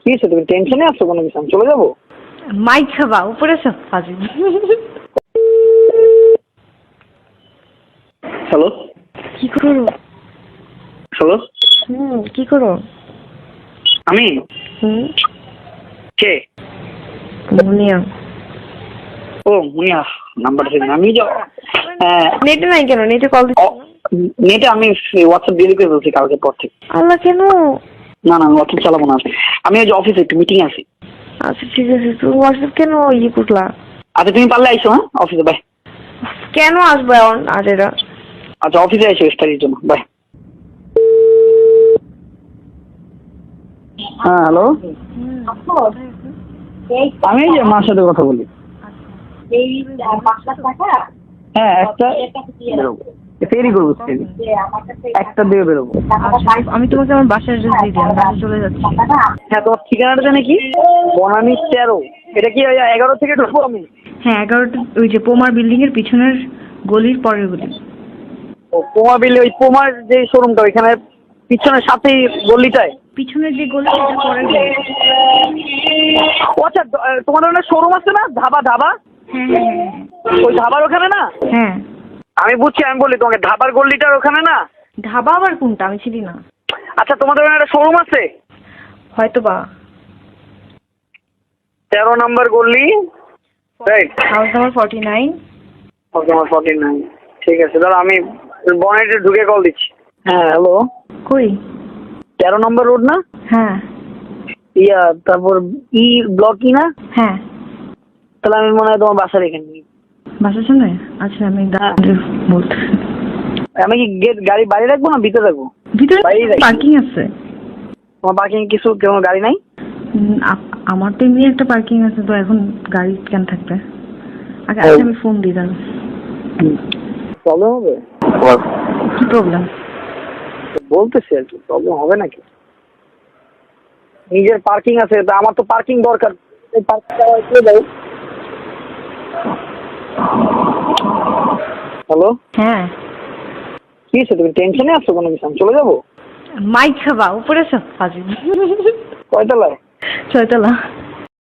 কি হয়েছে? তুমি টেনশনে আছো কোনো কিছু? আমি চলে যাব? মাইক খাবা উপরে সব ফাজিল। হ্যালো? কি করো? হ্যালো? হুম কি করো? আমি? হুম। কে? মুনিয়া। ও মুনিয়া নাম্বারটা দিন আমি যে হ্যাঁ, নেটে নাই কেন? নেটে কল দিচ্ছি নেটে আমি হোয়াটসঅ্যাপ দিয়ে করে বলছি কালকে পর থেকে। আল্লাহ কেন? না না হোয়াটসঅ্যাপ চালাবো না। আমি ওই যে অফিসে একটু মিটিং আছি। আচ্ছা ঠিক আছে তুমি হোয়াটসঅ্যাপ কেন ইয়ে করলা? আচ্ছা তুমি পারলে আইসো হ্যাঁ? অফিসে বাই কেন আসবে এখন আর এরা আচ্ছা অফিসে আইসো স্টাডির জন্য বাই হ্যাঁ হ্যালো আমি এই মার সাথে কথা বলি। হ্যাঁ একটা ফেরি করব ফেরি একটা দিয়ে বেরোবো। আমি তোমাকে আমার বাসার অ্যাড্রেস দিয়ে দিই আমি চলে যাচ্ছি। হ্যাঁ তোমার ঠিকানাটা জানে কি? বনানি তেরো। এটা কি এগারো থেকে ঢুকবো আমি? হ্যাঁ এগারোটা ওই যে পোমার বিল্ডিং এর পিছনের গলির পরের গলি। ও পোমা বিলে ওই পোমার যে শোরুমটা ওইখানে পিছনের সাথেই গলিটায়? পিছনের যে গলি সেটা পরের গলি। ও আচ্ছা তোমাদের ওখানে শোরুম আছে না? ধাবা ধাবা? হ্যাঁ হ্যাঁ হ্যাঁ, ওই ধাবার ওখানে না? হ্যাঁ। আমি বুঝছি আমি বলি তোমাকে ধাবার গল্লিটার ওখানে না? ধাবা আবার কোনটা? আমি চিনি না। আচ্ছা তোমাদের ওখানে একটা শোরুম আছে? হয়তো বা তেরো number গল্লি। Right house number forty nine forty nine ঠিক আছে দাদা আমি বনেটে ঢুকে কল দিচ্ছি। হ্যাঁ হ্যালো কই? তেরো নম্বর রোড না? হ্যাঁ। ইয়া তারপর ই ব্লক ই না? হ্যাঁ। তাহলে আমি মনে হয় তোমার বাসা রেখে এখানে। বাসার সামনে? আচ্ছা আমি দাঁড়িয়ে বলতেছি আমি কি গেট গাড়ি বাইরে রাখব না ভিতরে রাখব? ভিতরে পার্কিং আছে। তোমার পার্কিং কিছু কোনো গাড়ি নাই? আমার তো এমনি একটা পার্কিং আছে তো এখন গাড়ি কেন থাকবে? আগে। আচ্ছা আমি ফোন দিই দাঁড়া প্রবলেম হবে? কি প্রবলেম বলতেছি আর কি প্রবলেম হবে নাকি? নিজের পার্কিং আছে তা আমার তো পার্কিং দরকার। এই হ্যালো হ্যাঁ। কি হয়েছে? তুমি টেনশনে আছো কোনো কিছু? আমি চলে যাব? মাইক খাবা উপরে সব ফাজিল কয়তলায়? ছয়তলা।